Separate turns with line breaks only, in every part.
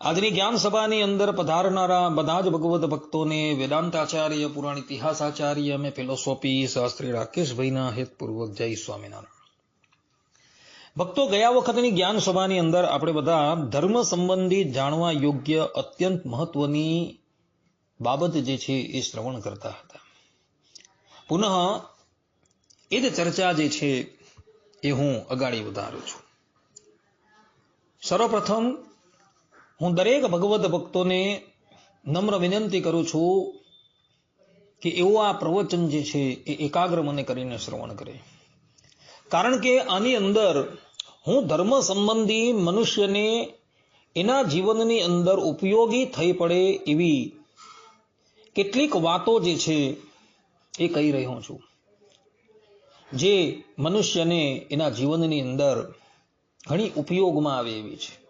આજની જ્ઞાન સભાની અંદર પધારનારા બધા જ ભગવત ભક્તોને વેદાંતાચાર્ય, પુરાણ ઇતિહાસાચાર્ય અમે ફિલોસોફી શાસ્ત્રી રાકેશભાઈના હેતપૂર્વક જય સ્વામિનારાયણ. ભક્તો, ગયા વખતની જ્ઞાન સભાની અંદર આપણે બધા ધર્મ સંબંધી જાણવા યોગ્ય અત્યંત મહત્વની બાબત જે છે એ શ્રવણ કરતા હતા. પુનઃ એ જ ચર્ચા જે છે એ હું અગાડી વધારું છું. સર્વપ્રથમ હું દરેક ભગવત ભક્તોને નમ્ર વિનંતી કરું છું કે એવું આ પ્રવચન જે છે એ એકાગ્ર મને કરીને શ્રવણ કરે. કારણ કે આની અંદર હું ધર્મ સંબંધી મનુષ્યને એના જીવનની અંદર ઉપયોગી થઈ પડે એવી કેટલીક વાતો જે છે એ કહી રહ્યો છું. જે મનુષ્યને એના જીવનની અંદર ઘણી ઉપયોગમાં આવે એવી છે.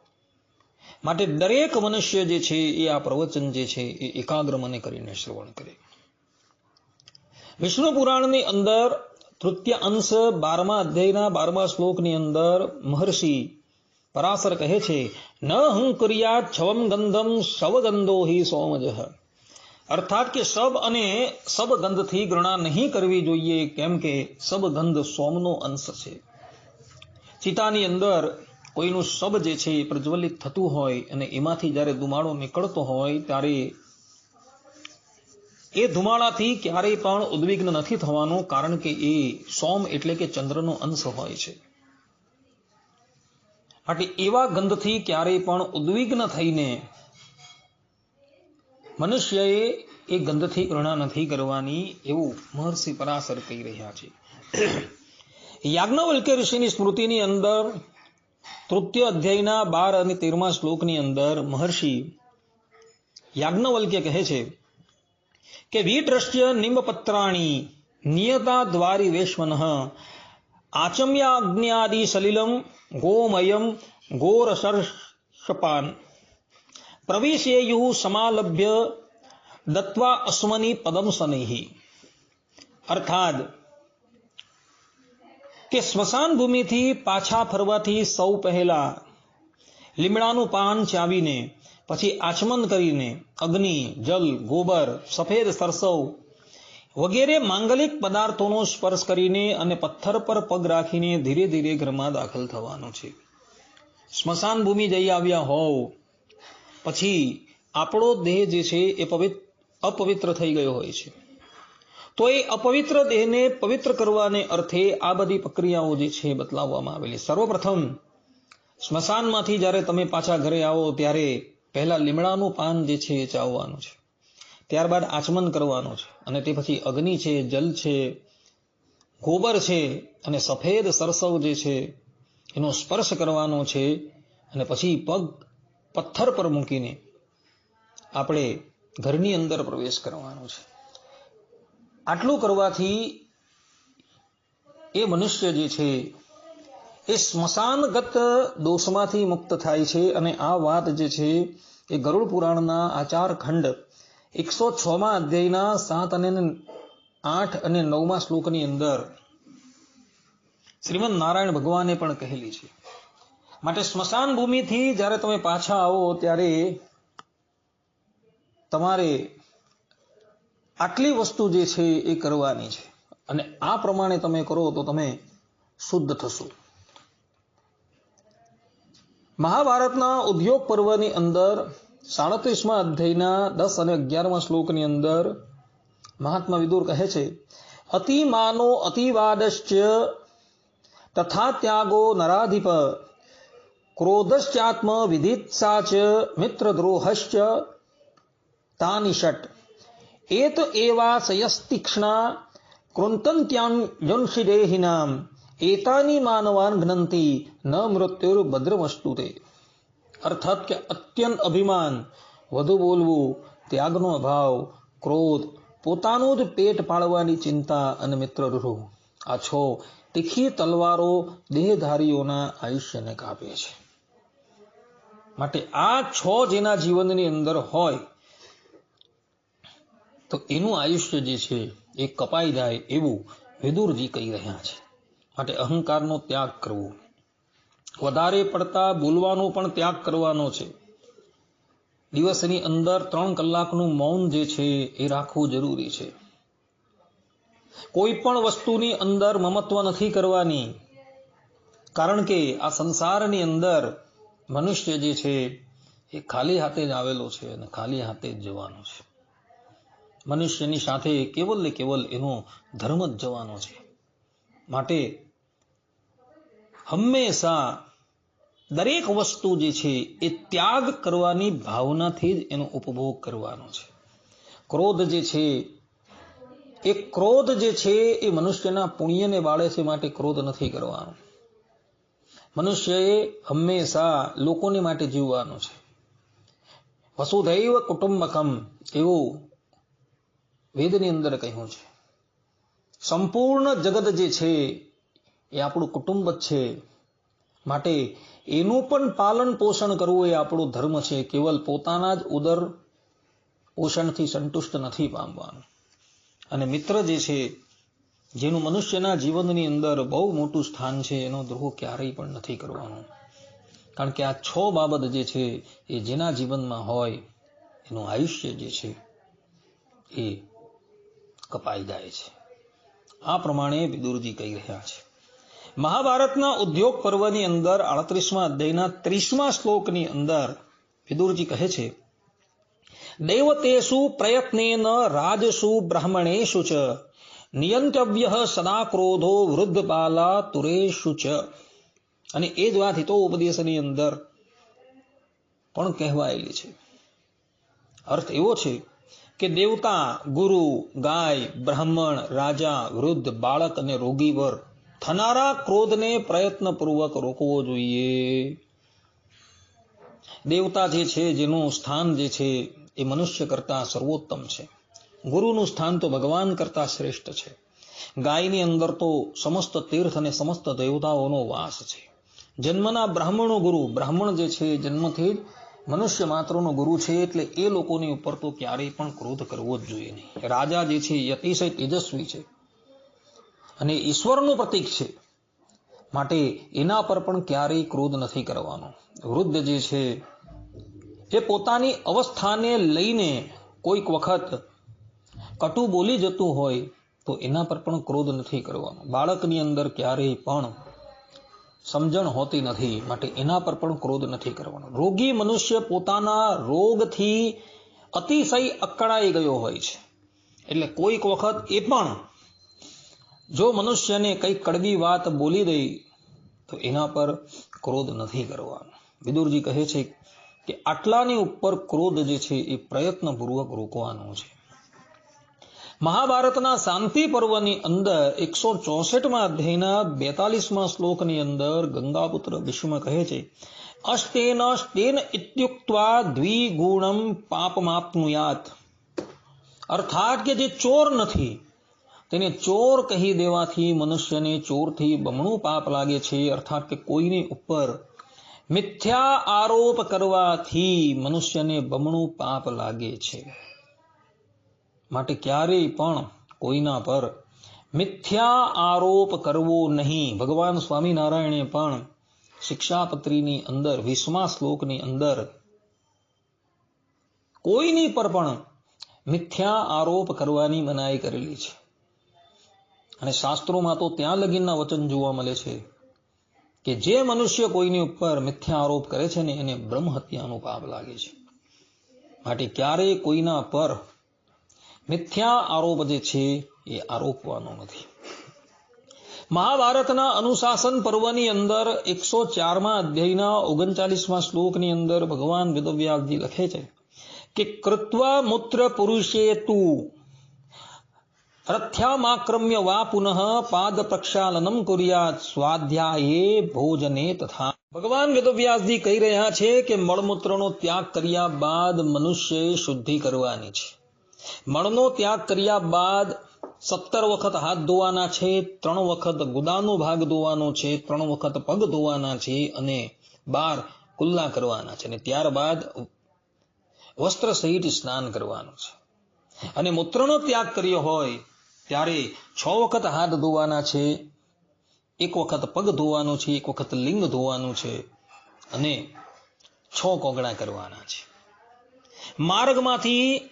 માટે દરેક મનુષ્ય જે છે, એ આ પ્રવચન જે છે, એ એકાગ્ર મને કરીને શ્રવણ કરે. વિષ્ણુ પુરાણની અંદર તૃતીય અંશ બારમા અધ્યાયના બારમા શ્લોકની અંદર મહર્ષિ પરાશર કહે છે, ન હંકુરિયા છવમ ગંધમ શવગંધો હિ સોમજ. અર્થાત કે સબ અને સબગંધથી ગણના નહીં કરવી જોઈએ, કેમ કે સબગંધ સોમનો અંશ છે. ચિતાની અંદર કોઈનું શબ જે છે એ પ્રજ્વલિત થતું હોય અને એમાંથી જ્યારે ધુમાડો નીકળતો હોય ત્યારે એ ધુમાડાથી ક્યારેય પણ ઉદ્વિગ્ન નથી થવાનું, કારણ કે એ સોમ એટલે કે ચંદ્રનો અંશ હોય છે. એટલે એવા ગંધથી ક્યારેય પણ ઉદ્વિગ્ન થઈને મનુષ્યએ એ ગંધથી ઘૃણા નથી કરવાની એવું મહર્ષિ પરાશર કહી રહ્યા છે. યાજ્ઞવલ્ક્ય ઋષિની સ્મૃતિની અંદર તૃતીય અધ્યાયના બાર અને તેરમા શ્લોકની અંદર મહર્ષિ યાજ્ઞવલ્ક્ય કહે છે કે વીટ્રશ્ય નિમ્બપત્રાણી નિયતા દ્વારી વેશ્વન આચમ્યાગ્ન્યાદિ સલિલમ ગોમયમ ગોરસર્ષપાન પ્રવેશેયુ સમાલભ્ય દત્વા અશ્વની પદમ શનૈ અર્થાત કે સ્મશાન ભૂમિથી પાછા ફરવાથી સૌ પહેલા લીમડાનું પાન ચાવીને, પછી આચમન કરીને અગ્નિ, જલ, ગોબર, સફેદ સરસવ વગેરે માંગલિક પદાર્થોનો સ્પર્શ કરીને અને પથ્થર પર પગ રાખીને ધીરે ધીરે ઘરમાં દાખલ થવાનું છે. સ્મશાન ભૂમિ જઈ આવ્યા હોવ, પછી આપણો દેહ જે છે એ પવિત્ર, અપવિત્ર થઈ ગયો હોય છે. તો એ અપવિત્ર દેહને પવિત્ર કરવાને અર્થે આ બધી પ્રક્રિયાઓ જે છે બતલાવવામાં આવેલી. સર્વપ્રથમ, સ્મશાનમાંથી જ્યારે તમે પાછા ઘરે આવો ત્યારે પહેલા લીમડાનું પાન જે છે એ ચાવવાનું છે. ત્યારબાદ આચમન કરવાનું છે. અને તે પછી અગ્નિ છે, જલ છે, ગોબર છે અને સફેદ સરસવ જે છે એનો સ્પર્શ કરવાનો છે અને પછી પગ પથ્થર પર મૂકીને આપણે ઘરની અંદર પ્રવેશ કરવાનો છે. આટલું કરવાથી એ મનુષ્ય જે છે, એ સ્મશાનગત દોષમાંથી મુક્ત થાય છે અને આ વાત જે છે, એ ગરુડ પુરાણના આચાર ખંડ એકસો છમાં અધ્યાયના સાત અને આઠ અને નવમા શ્લોકની અંદર શ્રીમદ નારાયણ ભગવાને પણ કહેલી છે. માટે સ્મશાન ભૂમિથી જ્યારે તમે પાછા આવો ત્યારે તમારે આટલી વસ્તુ જે છે એ કરવાની છે. અને આ પ્રમાણે તમે કરો તો તમે શુદ્ધ થશો. મહાભારતના ઉદ્યોગ પર્વની અંદર સાડત્રીસમાં અધ્યાયના દસ અને અગિયારમાં શ્લોકની અંદર મહાત્મા વિદુર કહે છે અતિમાનો અતિવાદશ્ચ તથા ત્યાગો નરાધિપ ક્રોધશ્ચાત્મ વિધિત્સાચ ચ મિત્રદ્રોહશ્ચ તાની ષટ એત એવા સયસ્તીક્ષ્ણા કૃંતંત્યામ જંશિદેહિનામ એતાની માનવાન જ્ઞંતી ન મૃત્યુર ભદ્રમસ્તુ તે અર્થાત કે અત્યંત અભિમાન વધુ બોલવું ત્યાગનો અભાવ ક્રોધ પોતાનું જ પેટ પાળવાની ચિંતા અને મિત્રરૂ આ છો તીખી તલવારો દેહધારીઓના આયુષ્યને કાપે છે માટે આ છ જેના જીવનની અંદર હોય તો એનું આયુષ્ય જે છે, એ કપાઈ જાય એવું વિદુરજી કહી રહ્યા છે. માટે અહંકારનો ત્યાગ કરવો. વધારે પડતા બોલવાનો પણ ત્યાગ કરવાનો છે. દિવસની અંદર ત્રણ કલાકનું મૌન જે છે, એ રાખવું જરૂરી છે. કોઈ પણ વસ્તુની અંદર મમત્વ નથી કરવાની. કારણ કે આ સંસારની અંદર મનુષ્ય જે છે, એ ખાલી હાથે જ આવેલો છે અને ખાલી હાથે જ જવાનો છે. મનુષ્યની સાથે કેવલ ને કેવલ એનો ધર્મ જ જવાનો છે. માટે હંમેશા દરેક વસ્તુ જે છે એ ત્યાગ કરવાની ભાવનાથી જ એનો ઉપભોગ કરવાનો છે. ક્રોધ જે છે, એ ક્રોધ જે છે એ મનુષ્યના પુણ્યને બાળે છે માટે ક્રોધ નથી કરવાનો. મનુષ્યએ હંમેશા લોકોને માટે જીવવાનું છે. વસુધૈવ કુટુંબકમ એવું વેદની અંદર કહ્યું છે. સંપૂર્ણ જગત જે છે, એ આપણું કુટુંબ જ છે. માટે એનું પણ પાલન પોષણ કરવું એ આપણો ધર્મ છે. કેવલ પોતાના જ ઉદર પોષણથી સંતુષ્ટ નથી પામવાનું. અને મિત્ર જે છે, જેનું મનુષ્યના જીવનની અંદર બહુ મોટું સ્થાન છે, એનો દ્રોહ ક્યારેય પણ નથી કરવાનો. કારણ કે આ છ બાબત જે છે, એ જેના જીવનમાં હોય, એનું આયુષ્ય જે છે, એ કપાઈ જાય છે. આ પ્રમાણે વિદુરજી કહી રહ્યા છે. મહાભારતના ઉદ્યોગ પર્વની અંદર આડત્રીસમાં અધ્યાયના ત્રીસમા શ્લોકની અંદર વિદુરજી કહે છે, દૈવતેષુ પ્રયત્નેન રાજસુ બ્રાહ્મણેશુ ચ નિયંતવ્ય સદા ક્રોધો વૃદ્ધ બાલા તુરેશુ ચ. અને એ જ વાત હિતો ઉપદેશની અંદર પણ કહેવાયેલી છે. અર્થ એવો છે કે દેવતા, ગુરુ, ગાય, બ્રાહ્મણ, રાજા, વૃદ્ધ, બાળક અને રોગી થનારા ક્રોધને પ્રયત્નપૂર્વક રોકવો જોઈએ. દેવતા જે છે, જેનું સ્થાન જે છે, એ મનુષ્ય કરતા સર્વોત્તમ છે. ગુરુનું સ્થાન તો ભગવાન કરતા શ્રેષ્ઠ છે. ગાયની અંદર તો સમસ્ત તીર્થ અને સમસ્ત દેવતાઓનો વાસ છે. જન્મના બ્રાહ્મણો ગુરુ, બ્રાહ્મણ જે છે, જન્મથી જ મનુષ્ય માત્રનો ગુરુ છે એટલે એ લોકોની ઉપર તો ક્યારેય પણ ક્રોધ કરવો જ જોઈએ નહીં. રાજા જે છે એ અતિશય તેજસ્વી છે અને ઈશ્વરનું પ્રતીક છે માટે એના પર પણ ક્યારેય ક્રોધ નથી કરવાનો. વૃદ્ધ જે છે એ પોતાની અવસ્થાને લઈને કોઈક વખત કટુ બોલી જતું હોય તો એના પર પણ ક્રોધ નથી કરવાનો. બાળકની અંદર ક્યારેય પણ સમજણ હોતી નથી, માટે એના પર પણ ક્રોધ નથી કરવાનો. રોગી મનુષ્ય પોતાના રોગથી અતિશય અકળાઈ ગયો હોય છે. એટલે કોઈક વખત એ પણ જો મનુષ્યને કંઈક કડવી વાત બોલી દઈ, તો એના પર ક્રોધ નથી કરવાનો. વિદુરજી કહે છે કે આટલાની ઉપર ક્રોધ જે છે એ પ્રયત્નપૂર્વક રોકવાનો છે. મહાભારતના શાંતિ પર્વની અંદર એકસો ચોસઠમાં અધ્યાયના બેતાલીસમાં શ્લોકની અંદર ગંગાપુત્ર ભીષ્મ કહે છે, અષ્ટેન સ્ટેન ઇત્યુક્ત્વા દ્વિગુણમ પાપમાપનુયાત. અર્થાત કે જે ચોર નથી, તેને ચોર કહી દેવાથી મનુષ્યને ચોરથી બમણું પાપ લાગે છે. અર્થાત કે કોઈની ઉપર મિથ્યા આરોપ કરવાથી મનુષ્યને બમણું પાપ લાગે છે. માટે ક્યારેય પણ કોઈના પર મિથ્યા આરોપ કરવો નહીં. ભગવાન સ્વામિનારાયણે પણ શિક્ષાપત્રીની અંદર, વીસમા શ્લોકની અંદર કોઈની પર પણ મિથ્યા આરોપ કરવાની મનાઈ કરેલી છે. અને શાસ્ત્રોમાં તો ત્યાં લગીનના વચન જોવા મળે છે કે જે મનુષ્ય કોઈની ઉપર મિથ્યા આરોપ કરે છે ને એને બ્રહ્મ હત્યાનો પાપ લાગે છે. માટે ક્યારેય કોઈના પર મિથ્યા આરોપ જે છે એ આરોપવાનો નથી. મહાભારતના અનુશાસન પર્વની અંદર એકસો ચારમાં અધ્યાયના ઓગણચાલીસમાં શ્લોકની અંદર ભગવાન વેદવ્યાસજી લખે છે કે કૃત્વા મૂત્ર પુરુષે તું રથ્યામાક્રમ્ય વા પુનઃ પાદ પ્રક્ષાલનમ કુર્યાત સ્વાધ્યાયે ભોજને તથા. ભગવાન વેદવ્યાસજી કહી રહ્યા છે કે મળમૂત્રનો ત્યાગ કર્યા બાદ મનુષ્યએ શુદ્ધિ કરવાની છે. મળનો ત્યાગ કર્યા બાદ સત્તર વખત હાથ ધોવાના છે, ત્રણ વખત ગુદાનો ભાગ ધોવાનો છે, ત્રણ વખત પગ ધોવાના છે અને બાર કુલ્લા કરવાના છે અને ત્યારબાદ વસ્ત્ર સહિત સ્નાન કરવાનું છે. અને મૂત્રનો ત્યાગ કર્યો હોય, ત્યારે છ વખત હાથ ધોવાના છે, એક વખત પગ ધોવાનો છે, એક વખત લિંગ ધોવાનું છે અને છ કોગળા કરવાના છે. માર્ગમાંથી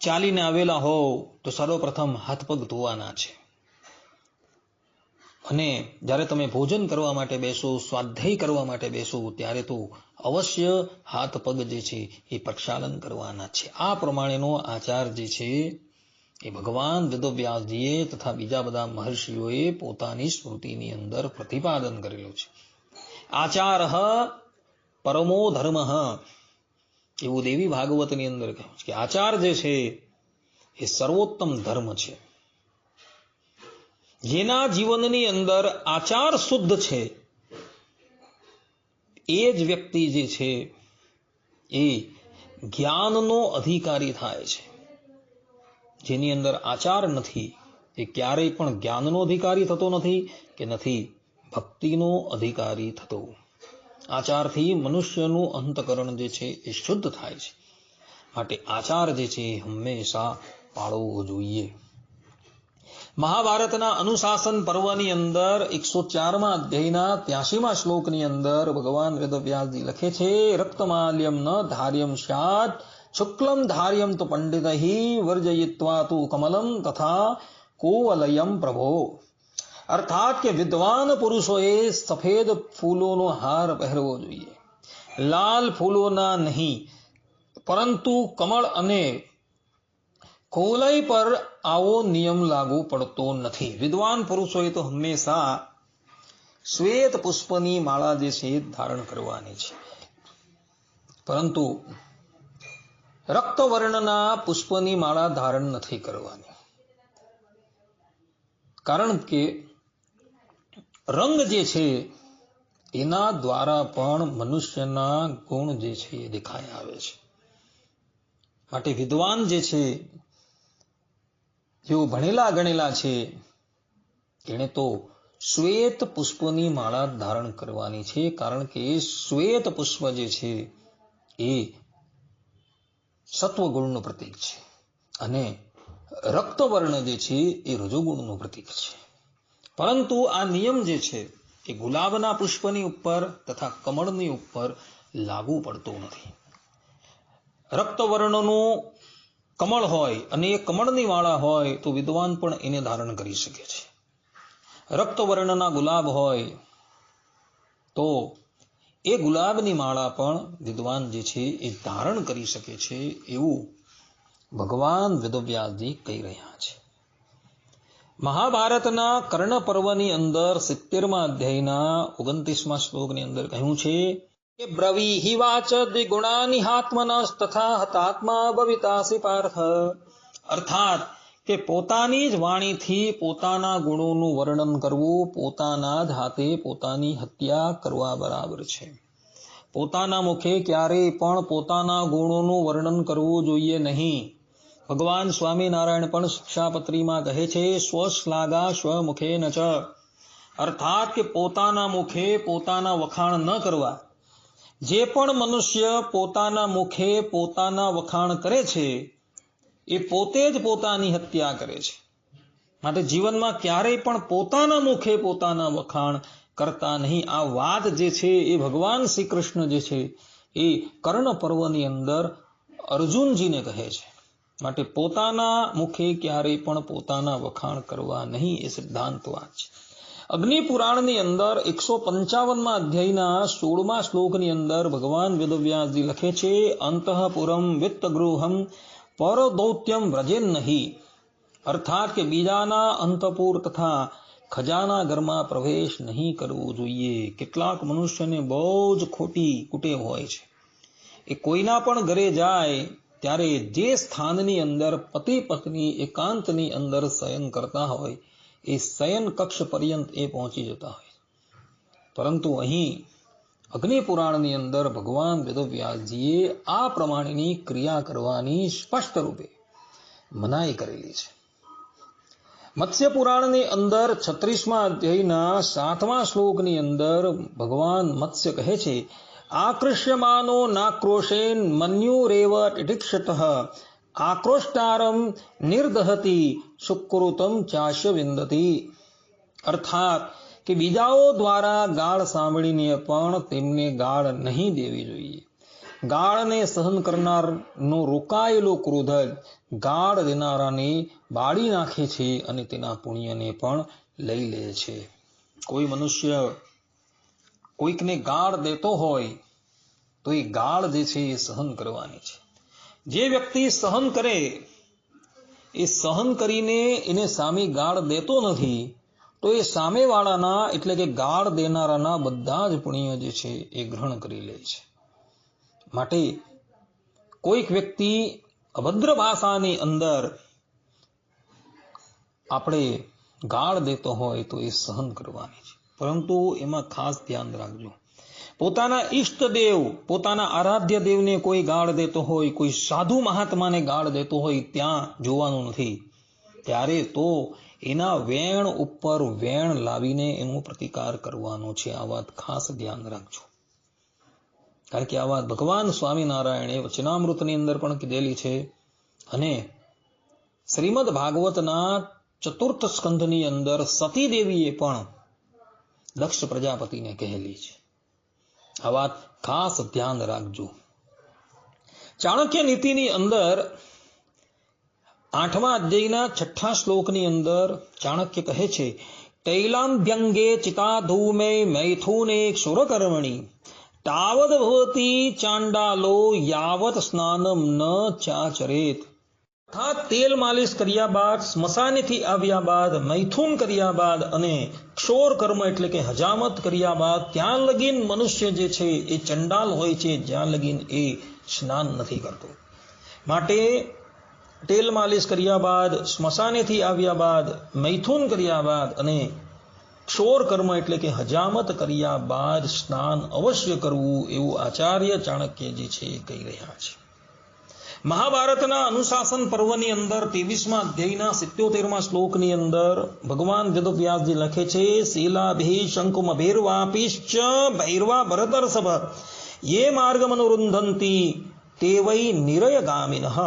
ચાલીને આવેલા હોવ તો સર્વપ્રથમ હાથ પગ ધોવાના છે. અને જ્યારે તમે ભોજન કરવા માટે બેસો, સ્વાધ્યાય કરવા માટે બેસો, ત્યારે તો અવશ્ય હાથ પગ જે છે એ પ્રક્ષાલન કરવાના છે. આ પ્રમાણેનો આચાર જે છે એ ભગવાન વેદવ્યાસજીએ તથા બીજા બધા મહર્ષિઓએ પોતાની સ્મૃતિની અંદર પ્રતિપાદન કરેલું છે. આચાર પરમો ધર્મ એવું દેવી ભાગવતની અંદર કહ્યું કે આચાર જે છે, એ સર્વોત્તમ ધર્મ છે. જેના જીવનની અંદર આચાર શુદ્ધ છે, એ જ વ્યક્તિ જે છે, એ જ્ઞાનનો અધિકારી થાય છે. જેની અંદર આચાર નથી, એ ક્યારેય પણ જ્ઞાનનો અધિકારી થતો નથી કે નથી ભક્તિનો અધિકારી થતો. આચારથી મનુષ્યનું અંતકરણ જે છે એ શુદ્ધ થાય છે. માટે આચાર જે છે હંમેશા પાળવો જોઈએ. મહાભારતના અનુશાસન પર્વની અંદર એકસો ચારમાં અધ્યાયના ત્યાસીમાં શ્લોકની અંદર ભગવાન વેદવ્યાસજી લખે છે, રક્તમાલ્યમ ન ધાર્યમ સ્યાત, શુક્લમ ધાર્યમ તો પંડિત, વર્જયિત્વા તું કમલમ તથા કોવલયમ પ્રભો. અર્થાત કે વિદ્વાન પુરુષોએ સફેદ ફૂલોનો હાર પહેરવો જોઈએ. લાલ ફૂલોના નહીં, પરંતુ કમળ અને કોલય પર આવો નિયમ લાગુ પડતો નથી. વિદ્વાન પુરુષોએ તો હંમેશા શ્વેત પુષ્પની માળા જે છે ધારણ કરવાની છે. પરંતુ રક્તવર્ણના પુષ્પની માળા ધારણ નથી કરવાની. કારણ કે રંગ જે છે, એના દ્વારા પણ મનુષ્યના ગુણ જે છે એ દેખાઈ આવે છે. માટે વિદ્વાન જે છે, જેઓ ભણેલા ગણેલા છે, એણે તો શ્વેત પુષ્પની માળા ધારણ કરવાની છે, કારણ કે શ્વેત પુષ્પ જે છે, એ સત્વગુણનું પ્રતીક છે. અને રક્તવર્ણ જે છે, એ રજોગુણનું પ્રતીક છે. પરંતુ આ નિયમ જે છે, એ ગુલાબના પુષ્પની ઉપર તથા કમળની ઉપર લાગુ પડતો નથી. રક્તવર્ણનું કમળ હોય અને એ કમળની માળા હોય, તો વિદ્વાન પણ એને ધારણ કરી શકે છે. રક્તવર્ણના ગુલાબ હોય, તો એ ગુલાબની માળા પણ વિદ્વાન જે છે, એ ધારણ કરી શકે છે એવું ભગવાન વેદવ્યાસજી કહી રહ્યા છે. મહાભારતના કર્ણ પર્વની અંદર સિત્તેરમા અધ્યાયના ઓગણત્રીસમાં શ્લોકની અંદર કહ્યું છે કે બ્રવીહિ વાચ દ્વિગુણાની આત્મનસ તથા હતાત્મા ભવિતાસી પાર્થ. અર્થાત કે પોતાની જ વાણીથી પોતાના ગુણોનું વર્ણન કરવું પોતાના જ હાથે પોતાની હત્યા કરવા બરાબર છે. પોતાના મુખે ક્યારેય પણ પોતાના ગુણોનું વર્ણન કરવું જોઈએ નહીં. ભગવાન સ્વામિનારાયણ પણ શિક્ષાપત્રીમાં કહે છે, સ્વશ્લાઘા સ્વમુખે ન ચ. અર્થાત કે પોતાના મુખે પોતાના વખાણ ન કરવા. જે પણ મનુષ્ય પોતાના મુખે પોતાના વખાણ કરે છે, એ પોતે જ પોતાની હત્યા કરે છે. માટે જીવનમાં ક્યારેય પણ પોતાના મુખે પોતાના વખાણ કરતા નહીં. આ વાત જે છે, એ ભગવાન શ્રી કૃષ્ણ જે છે, એ કર્ણ પર્વની અંદર અર્જુનજીને કહે છે. માટે પોતાના મુખે ક્યારેય પણ પોતાના વખાણ કરવા નહીં એ સિદ્ધાંત વાત છે અગ્નિ પુરાણની અંદર એકસો પંચાવનમાં અધ્યાયના સોળમા શ્લોકની અંદર ભગવાન વેદવ્યાસજી લખે છે અંતઃપુરમ વિત્તગૃહમ પરદૌત્યમ વ્રજેન નહીં. અર્થાત કે બીજાના અંતપુર તથા ખજાના ઘરમાં પ્રવેશ નહીં કરવો જોઈએ. કેટલાક મનુષ્યને બહુ જ ખોટી કુટેવ હોય છે. એ કોઈના પણ ઘરે જાય ત્યારે જે સ્થાનની અંદર પતિ પત્ની એકાંતની અંદર શયન કરતા હોય, એ શયન કક્ષ પર્યંત એ પહોંચી જતા હોય. પરંતુ અહીં અગ્નિપુરાણની અંદર ભગવાન વેદવ્યાસજીએ આ પ્રમાણેની ક્રિયા કરવાની સ્પષ્ટ રૂપે મનાઈ કરેલી છે. મત્સ્ય પુરાણની અંદર છત્રીસમા અધ્યાયના સાતમા શ્લોકની અંદર ભગવાન મત્સ્ય કહે છે આકૃષ્યમાનો નાક્રોશેન મન્યુરેવ ટિક્ષત આક્રોષ્ટારમ નિર્દહતી સુકૃતમ ચાશ્ય વિંદતી અર્થાત કે બીજાઓ દ્વારા ગાળ સાંભળીને પણ તેમને ગાળ નહીં દેવી જોઈએ ગાળને સહન કરનારનો રોકાયેલો ક્રોધ જ ગાળ દેનારાને બાળી નાખે છે અને તેના પુણ્યને પણ લઈ લે છે કોઈ મનુષ્ય કોઈકને ગાળ દેતો હોય તો એ ગાળ જે છે એ સહન કરવાની છે. જે વ્યક્તિ સહન કરે, એ સહન કરીને એને સામે ગાળ દેતો નથી, તો એ સામેવાળાના એટલે કે ગાળ દેનારાના બધા જ પુણ્ય જે છે એ ગ્રહણ કરી લે છે. માટે કોઈક વ્યક્તિ અભદ્ર ભાષાની અંદર આપણે ગાળ દેતો હોય તો એ સહન કરવાની છે. પરંતુ એમાં ખાસ ધ્યાન રાખજો. પોતાના ઈષ્ટદેવ પોતાના આરાધ્ય દેવને કોઈ ગાળ દેતો હોય, કોઈ સાધુ મહાત્માને ગાળ દેતો હોય ત્યાં જોવાનું નથી. ત્યારે તો એના વેણ ઉપર વેણ લાવીને એનો પ્રતિકાર કરવાનો છે. આ વાત ખાસ ધ્યાન રાખજો. કારણ કે આ વાત ભગવાન સ્વામિનારાયણે વચનામૃતની અંદર પણ કીધેલી છે. અને શ્રીમદ ભાગવતના ચતુર્થ સ્કંધની અંદર સતી દેવીએ પણ દક્ષ પ્રજાપતિને કહેલી છે. આ વાત ખાસ ધ્યાન રાખજો. ચાણક્ય નીતિની અંદર આઠમા અધ્યાયના છઠ્ઠા શ્લોકની અંદર ચાણક્ય કહે છે, તૈલાંભ્યંગે ચિતા ધૂમે મૈથુને ક્ષુરકર્મણી. તાવદ ભવતી ચાંડાલો યાવત સ્નાનમ ન ચાચરેત. અર્થાત તેલ માલિશ કર્યા બાદ, સ્મશાનેથી આવ્યા બાદ, મૈથુન કર્યા બાદ અને ક્ષોર કર્મ એટલે કે હજામત કર્યા બાદ ત્યાં લગીન મનુષ્ય જે છે એ ચંડાલ હોય છે, જ્યાં લગીન એ સ્નાન નથી કરતો. માટે તેલ માલિશ કર્યા બાદ, સ્મશાનેથી આવ્યા બાદ, મૈથુન કર્યા બાદ અને ક્ષોર કર્મ એટલે કે હજામત કર્યા બાદ સ્નાન અવશ્ય કરવું એવું આચાર્ય ચાણક્યજી છે એ કહી રહ્યા છે. મહાભારતના અનુશાસન પર્વની અંદર ત્રેવીસમાં અધ્યાયના સિત્યોતેરમાં શ્લોકની અંદર ભગવાન વેદવ્યાસજી લખે છે, શીલાભિ શંકુમભેર્વાપિશ્ચ ભૈરવા ભરતર્ષભ. યે માર્ગમનુરુંધંતી તે વૈ નિરયગામિનઃ.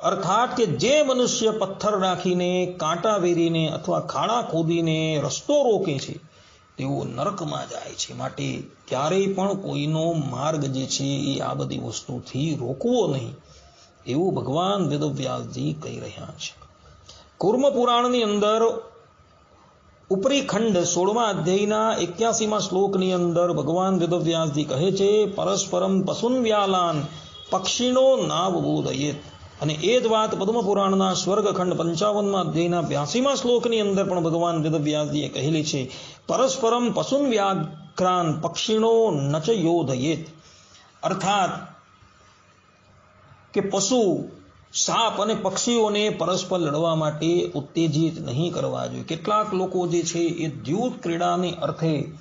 અર્થાત કે જે મનુષ્ય પથ્થર રાખીને, કાંટા વેરીને અથવા ખાડા ખોદીને રસ્તો રોકે છે, તેઓ નરકમાં જાય છે. માટે ક્યારેય પણ કોઈનો માર્ગ જે છે એ આ બધી વસ્તુથી રોકવો નહીં. એવું ભગવાન વેદવ્યાસજી કહી રહ્યા છે. કુર્મ પુરાણની અંદર ઉપરી ખંડ સોળમા અધ્યાયના એક્યાસીમાં શ્લોકની અંદર ભગવાન વેદવ્યાસજી કહે છે, પરસ્પરમ પશુન વ્યાલાન પક્ષીનો નાવ બોધયેત. અને એ જ વાત પદ્મપુરાણના સ્વર્ગખંડ પંચાવનમાં અધ્યાયના બ્યાસીમાં શ્લોકની અંદર પણ ભગવાન વેદવ્યાસજીએ કહેલી છે, પરસ્પરમ પશુન વ્યાઘ્રાન પક્ષીણો નચ યોધયેત. અર્થાત કે પશુ, સાપ અને પક્ષીઓને પરસ્પર લડવા માટે ઉત્તેજિત નહીં કરવા જોઈએ. કેટલાક લોકો જે છે એ દ્યુત ક્રીડાને અર્થે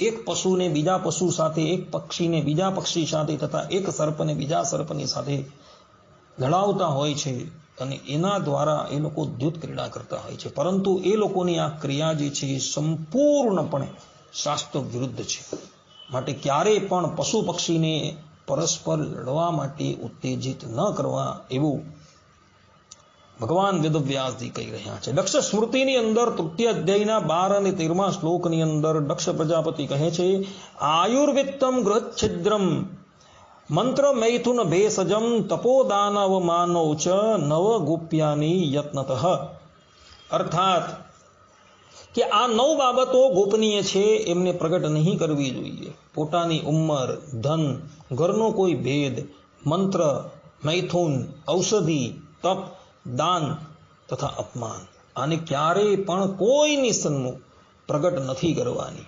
એક પશુને બીજા પશુ સાથે, એક પક્ષીને બીજા પક્ષી સાથે તથા એક સર્પને બીજા સર્પની સાથે લડાવતા હોય છે અને એના દ્વારા એ લોકો દ્યુત ક્રીડા કરતા હોય છે. પરંતુ એ લોકોની આ ક્રિયા જે છે એ સંપૂર્ણપણે શાસ્ત્ર વિરુદ્ધ છે. માટે ક્યારેય પણ પશુ પક્ષીને પરસ્પર લડવા માટે ઉત્તેજિત ન કરવા એવું ભગવાન વેદવ્યાસજી કહી રહ્યા છે. દક્ષ સ્મૃતિની અંદર તૃતીય અધ્યાયના બાર અને તેરમા શ્લોકની અંદર દક્ષ પ્રજાપતિ કહે છે આયુર્વિત્તમ ગૃહચ્છિદ્રમ મંત્ર મૈથુન ભેષજમ તપોદાનવ માનવ ચ નવ ગોપ્યાની યત્નત. અર્થાત કે આ નવ બાબતો ગોપનીય છે, એમને પ્રગટ નહીં કરવી જોઈએ. પોતાની ઉંમર, ધન, ઘરનો કોઈ ભેદ, મંત્ર, મૈથુન, ઔષધિ, તપ, દાન તથા અપમાન. આને ક્યારેય પણ કોઈની સન્મુખ પ્રગટ નથી કરવાની.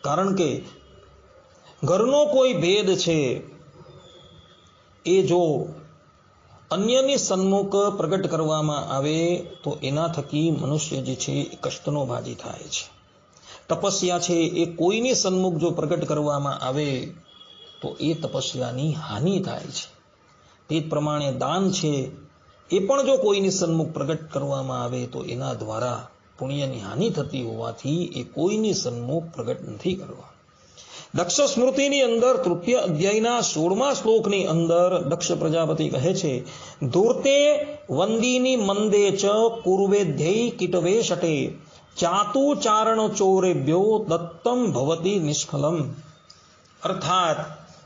કારણ કે ઘરનો કોઈ ભેદ છે, એ જો અન્યની સન્મુખ પ્રગટ કરવામાં આવે તો એના થકી મનુષ્ય જે છે એ કષ્ટનો ભાજી થાય છે. તપસ્યા છે એ કોઈની સન્મુખ જો પ્રગટ કરવામાં આવે તો એ તપસ્યાની હાનિ થાય છે. તે જ પ્રમાણે દાન છે એ પણ જો કોઈની સન્મુખ પ્રગટ કરવામાં આવે તો એના દ્વારા પુણ્યની હાનિ થતી હોવાથી એ કોઈની સન્મુખ પ્રગટ નથી કરવા દક્ષ સ્મૃતિની અંદર તૃતીય અધ્યાયના સોળમા શ્લોકની અંદર દક્ષ પ્રજાપતિ કહે છે, ધૂર્તે વંદીની મંદે ચ પૂર્વે ધ્યેય કીટવે શટે, ચાતુ ચારણ ચોરેભ્યો દત્તમ ભવતી નિષ્ફલમ. અર્થાત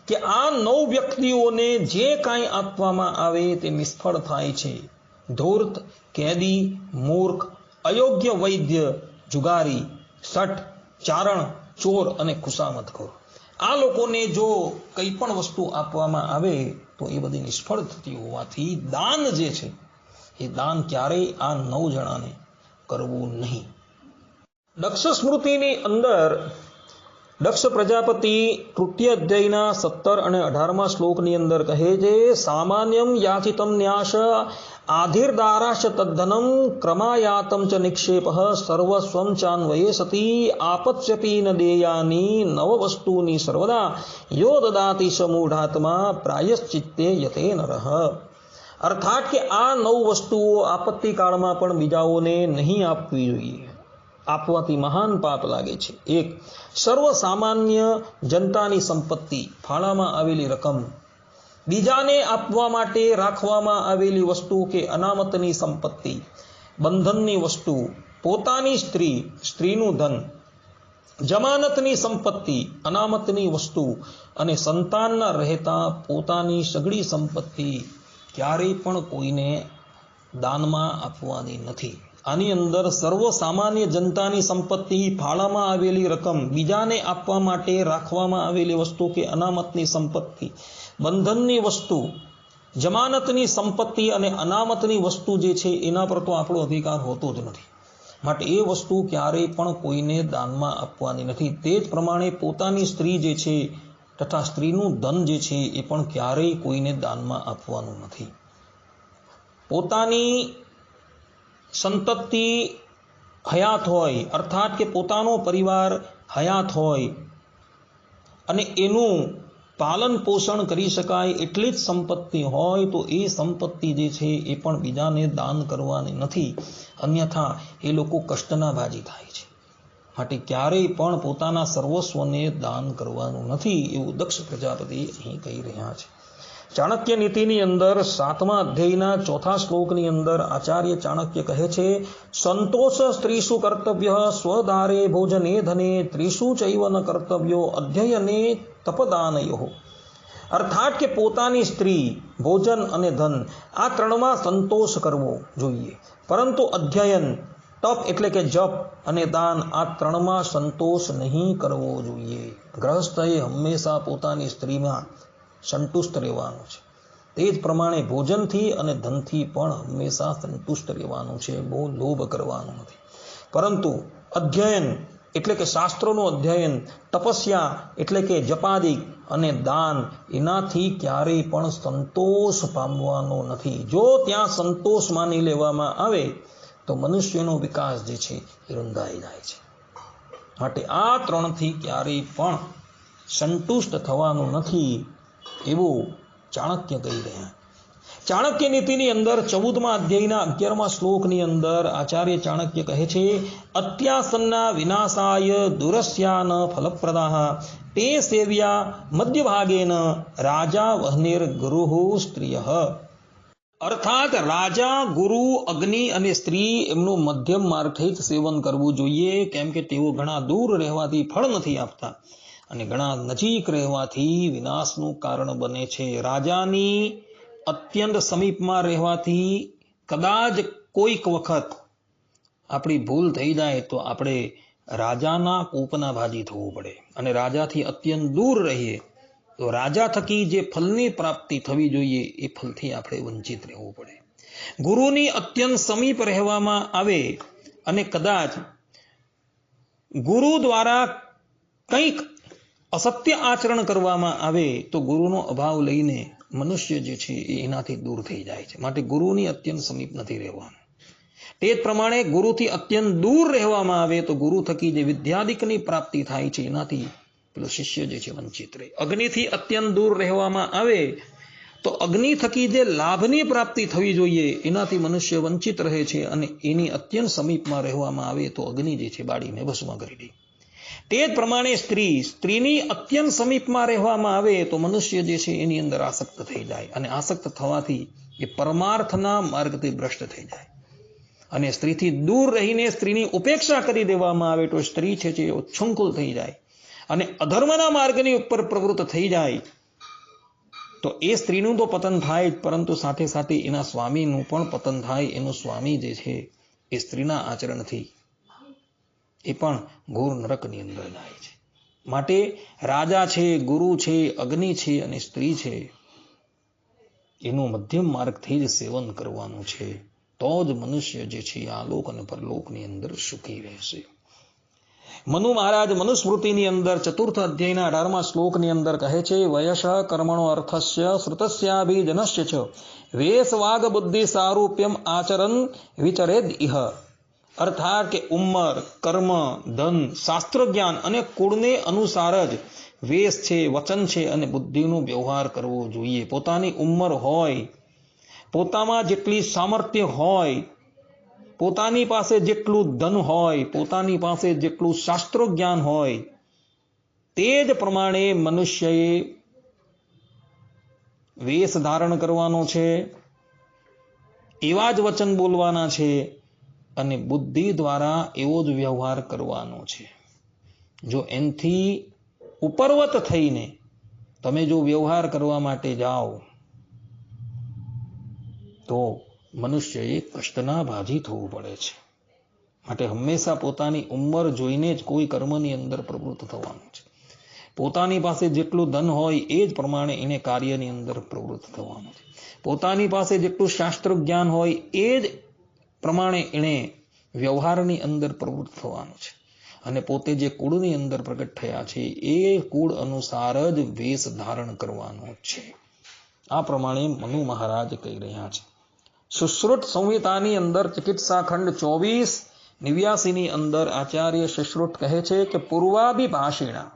કે આ નવ વ્યક્તિઓને જે કાંઈ આપવામાં આવે તે નિષ્ફળ થાય છે. ધૂર્ત, કેદી, મૂર્ખ, અયોગ્ય વૈદ્ય, જુગારી, સઠ, ચારણ ચોર અને ખુશામતખોર આ લોકોને જો કંઈ પણ વસ્તુ આપવામાં આવે, તો એ બધી નિષ્ફળ થતી હોવાથી દાન જે છે, એ દાન ક્યારેય આ નવ જણાને કરવું નહીં. દક્ષ સ્મૃતિની અંદર દક્ષ પ્રજાપતિ તૃતીય અધ્યાયના સત્તર અને અઢારમા શ્લોકની અંદર કહે છે, સામાન્યમ યાચિતમ ન્યાસ આધિર્દારાશ તદ્ધનમ ક્રમાયાતમ ચ નિક્ષેપ સર્વસ્વમ ચાન્વયે સતી આપત્સ્યપી ન દેયાની નવ વસ્તુની સર્વદા યો દદાતિ સમૂઢાત્મા પ્રાયશ્ચિત્તે યતે નરઃ અર્થાત કે આ નવ વસ્તુઓ આપત્તિકાળમાં પણ બીજાઓને નહીં આપવી જોઈએ આપવાથી મહાન પાપ લાગે છે એક સર્વ સામાન્ય જનતાની સંપત્તિ ફાળામાં આવેલી રકમ બીજાને આપવા માટે રાખવામાં આવેલી વસ્તુ કે અનામતની સંપત્તિ, બંધનની વસ્તુ, પોતાની સ્ત્રી, સ્ત્રીનું ધન, જમાનતની સંપત્તિ, અનામતની વસ્તુ અને સંતાનના રહેતા પોતાની સગડી સંપત્તિ ક્યારેય પણ કોઈને દાનમાં આપવાની નથી. આની અંદર સર્વ સામાન્ય જનતાની સંપત્તિ ફાળામાં આવેલી રકમ બીજાને આપવા માટે રાખવામાં આવેલી વસ્તુ કે અનામતની સંપત્તિ. બંધનની વસ્તુ, જમાનતની સંપત્તિ અને અનામતની વસ્તુ જે છે એના પર તો આપણો અધિકાર હોતો જ નથી. માટે એ વસ્તુ ક્યારેય પણ કોઈને દાનમાં આપવાની નથી. તે જ પ્રમાણે પોતાની સ્ત્રી જે છે તથા સ્ત્રીનું ધન જે છે એ પણ ક્યારેય કોઈને દાનમાં આપવાનું નથી. પોતાની સંતતિ હયાત હોય, અર્થાત કે પોતાનો પરિવાર હયાત હોય. અને એનું પાલન પોષણ કરી શકાય એટલી જ સંપત્તિ હોય તો એ સંપત્તિ જે છે એ પણ બીજાને દાન કરવાની નથી. અન્યથા એ લોકો કષ્ટના ભાજી થાય છે. માટે ક્યારેય પણ પોતાના સર્વસ્વને દાન કરવાનું નથી એવું દક્ષ પ્રજાપતિ અહીં કહી રહ્યા છે. ચાણક્ય નીતિની અંદર સાતમા અધ્યાયના ચોથા શ્લોકની અંદર આચાર્ય ચાણક્ય કહે છે, સંતોષ સ્ત્રીસુ કર્તવ્ય સ્વદારે ભોજને ધને ત્રિસુ ચૈવન કર્તવ્યો અધ્યયને તપદાનયો. અર્થાત કે પોતાની સ્ત્રી, ભોજન અને ધન, આ ત્રણમાં સંતોષ કરવો જોઈએ. પરંતુ અધ્યયન, તપ એટલે કે જપ અને દાન, આ ત્રણમાં સંતોષ નહીં કરવો જોઈએ. ગ્રહસ્થએ હંમેશા પોતાની સ્ત્રીમાં સંતુષ્ટ રહેવાનું છે. તે જ પ્રમાણે ભોજનથી અને ધનથી પણ હંમેશા સંતુષ્ટ રહેવાનું છે. બહુ લોભ કરવાનો નથી. પરંતુ અધ્યયન એટલે કે શાસ્ત્રોનું અધ્યયન, તપસ્યા એટલે કે જપાદિક અને દાન એનાથી ક્યારેય પણ સંતોષ પામવાનો નથી. જો ત્યાં સંતોષ માની લેવામાં આવે, તો મનુષ્યનો વિકાસ જે છે એ રૂંધાઈ જાય છે. માટે આ ત્રણથી ક્યારેય પણ સંતુષ્ટ થવાનું નથી. એવું ચાણક્ય કહી રહ્યા. ચાણક્ય નીતિની અંદર ચૌદમા અધ્યાયના અગિયારમા શ્લોકની અંદર આચાર્ય ચાણક્ય કહે છે, અત્યાસન્ના વિનાશાય દુરસ્યાન ફલપ્રદાહ. તે સેવ્યા મધ્યભાગેન રાજા વહનેર ગુરુ સ્ત્રીય. અર્થાત રાજા, ગુરુ, અગ્નિ અને સ્ત્રી એમનું મધ્યમ માર્ગે જ સેવન કરવું જોઈએ, કેમ કે તેઓ ઘણા દૂર રહેવાથી ફળ નથી આપતા. અને ઘણા નજીક રહેવાથી વિનાશનું કારણ બને છે. રાજાની અત્યંત સમીપમાં રહેવાથી કદાચ કોઈક વખત આપણી ભૂલ થઈ જાય તો આપણે રાજાના કૂપના ભાજી થવું પડે અને રાજાથી અત્યંત દૂર રહીએ તો રાજા થકી જે ફલની પ્રાપ્તિ થવી જોઈએ એ ફલથી આપણે વંચિત રહેવું પડે. ગુરુની અત્યંત સમીપ રહેવામાં આવે અને કદાચ ગુરુ દ્વારા કંઈક અસત્ય આચરણ કરવામાં આવે તો ગુરુનો અભાવ લઈને મનુષ્ય જે છે એ એનાથી દૂર થઈ જાય છે. માટે ગુરુની અત્યંત સમીપ નથી રહેવાનું. તે જ પ્રમાણે ગુરુથી અત્યંત દૂર રહેવામાં આવે તો ગુરુ થકી જે વિદ્યાદિકની પ્રાપ્તિ થાય છે એનાથી પેલો શિષ્ય જે છે વંચિત રહે. અગ્નિથી અત્યંત દૂર રહેવામાં આવે તો અગ્નિ થકી જે લાભની પ્રાપ્તિ થવી જોઈએ એનાથી મનુષ્ય વંચિત રહે છે અને એની અત્યંત સમીપમાં રહેવામાં આવે તો અગ્નિ જે છે બાળીને ભસ્મ કરી દે. તે જ પ્રમાણે સ્ત્રી, સ્ત્રીની અત્યંત સમીપમાં રહેવામાં આવે તો મનુષ્ય જે છે એની અંદર આસક્ત થઈ જાય અને આસક્ત થવાથી એ પરમાર્થના માર્ગથી ભ્રષ્ટ થઈ જાય. અને સ્ત્રીથી દૂર રહીને સ્ત્રીની ઉપેક્ષા કરી દેવામાં આવે તો સ્ત્રી છે જે ઉચ્છંકુલ થઈ જાય અને અધર્મના માર્ગની ઉપર પ્રવૃત્ત થઈ જાય તો એ સ્ત્રીનું તો પતન થાય જ, પરંતુ સાથે સાથે એના સ્વામીનું પણ પતન થાય. એનું સ્વામી જે છે એ સ્ત્રીના આચરણથી એ પણ ઘોર નરકની અંદર જાય છે. માટે રાજા છે, ગુરુ છે, અગ્નિ છે અને સ્ત્રી છે, એનું મધ્યમ માર્ગથી જ સેવન કરવાનું છે. તો જ મનુષ્ય જે છે, આ અને પરલોકની અંદર સુખી રહેશે. મનુ મહારાજ મનુસ્મૃતિની અંદર ચતુર્થ અધ્યાયના અઢારમા શ્લોકની અંદર કહે છે, વયશ કર્મણો અર્થસ્ય શ્રુતસ્યાભિજનસ્ય છ વેશ વાગ બુદ્ધિ સારૂપ્યમ આચરન વિચરેદ ઇહ. અર્થાત કે ઉંમર, કર્મ, ધન શાસ્ત્ર જ્ઞાન અને કુળને અનુસાર જ વેશ છે, વચન છે અને બુદ્ધિનો વ્યવહાર કરવો જોઈએ. પોતાની ઉંમર હોય, પોતામાં જેટલી સામર્થ્ય હોય, પોતાની પાસે જેટલું ધન હોય, પોતાની પાસે જેટલું શાસ્ત્ર જ્ઞાન હોય, તે જ પ્રમાણે મનુષ્યએ વેશ ધારણ કરવાનો છે, એવા જ વચન બોલવાના છે અને બુદ્ધિ દ્વારા એવો જ વ્યવહાર કરવાનો છે. જો એનથી ઉપરવત થઈને તમે જો વ્યવહાર કરવા માટે જાઓ, તો મનુષ્યએ કષ્ટના ભાજી થવું પડે છે. માટે હંમેશા પોતાની ઉંમર જોઈને જ કોઈ કર્મની અંદર પ્રવૃત્ત થવાનું છે. પોતાની પાસે જેટલું ધન હોય એ જ પ્રમાણે એને કાર્યની અંદર પ્રવૃત્ત થવાનું છે. પોતાની પાસે જેટલું શાસ્ત્ર જ્ઞાન હોય એ જ પ્રમાણે એણે વ્યવહારની અંદર પ્રવૃત્ત થવાનું છે. અને પોતે જે કુળની અંદર પ્રગટ થયા છે, એ કુળ અનુસાર જ વેશ ધારણ કરવાનો છે. આ પ્રમાણે મનુ મહારાજ કહી રહ્યા છે. સુશ્રુત સંહિતાની અંદર ચિકિત્સા ખંડ ચોવીસ, નિવ્યાસીની અંદર આચાર્ય સુશ્રુત કહે છે કે પૂર્વાભિભાષિણા.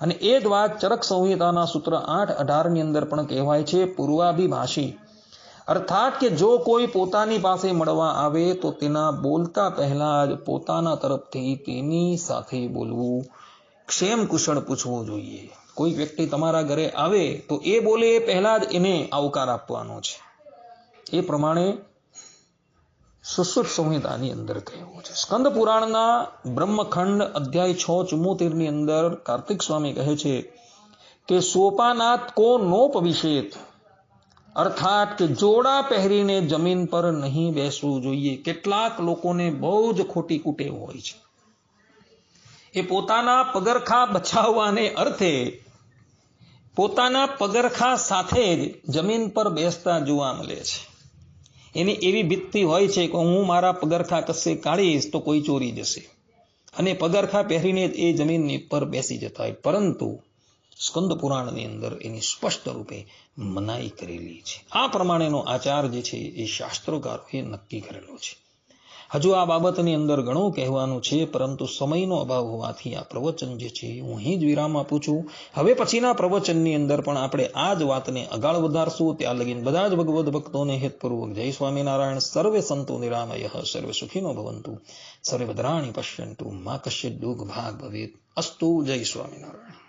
અને એ જ વાત ચરક સંહિતાના સૂત્ર આઠ અઢારની અંદર પણ કહેવાય છે, પૂર્વાભિભાષી. અર્થાત કે જો કોઈ પોતાની પાસે મળવા આવે તો તેના બોલતા પહેલા જ પોતાના તરફથી તેની સાથે બોલવું. ક્ષેમ કુશળ પૂછવું જોઈએ. કોઈ વ્યક્તિ તમારા ઘરે આવે તો એ બોલે એ પહેલા જ એને આવકાર આપવાનો છે. એ પ્રમાણે સુશ્રુત સંહિતાની અંદર કહેવું છે. સ્કંદ પુરાણના બ્રહ્મખંડ અધ્યાય છ ચુમ્મોતેરની અંદર કાર્તિક સ્વામી કહે છે કે સોપાનાથ કો નોપવિષેત અર્થાત કે જોડા પહેરીને જમીન પર નહીં બેસવું જોઈએ. કેટલાક લોકોને બહુ જ ખોટી કુટેવ હોય છે. એ પોતાના પગરખા બચાવવાને અર્થે પોતાના પગરખા સાથે જ જમીન પર બેસતા જોવા મળે છે. એની એવી ભીતિ હોય છે કે હું મારા પગરખા કશે કાઢીશ તો કોઈ ચોરી જશે. અને પગરખા પહેરીને એ જમીનની પર બેસી જતા હોય. પરંતુ સ્કંદ પુરાણની અંદર એની સ્પષ્ટ રૂપે મનાઈ કરેલી છે. આ પ્રમાણેનો આચાર જે છે એ શાસ્ત્રોકારોએ નક્કી કરેલો છે. હજુ આ બાબતની અંદર ઘણું કહેવાનું છે, પરંતુ સમયનો અભાવ હોવાથી આ પ્રવચન જે છે હું અહીં જ વિરામ આપું છું. હવે પછીના પ્રવચનની અંદર પણ આપણે આ જ વાતને અગાળ વધારશું. ત્યાં લગીન બધા જ ભગવદ્ ભક્તોને હેતપૂર્વક જય સ્વામિનારાયણ. સર્વે સંતો નિરામય, સર્વે સુખીનો ભવંતુ. સર્વે ભદ્રાણી પશ્યંતુ. મા કશ્ય દુઃખ ભાગ ભવેત. અસ્તુ જય સ્વામિનારાયણ.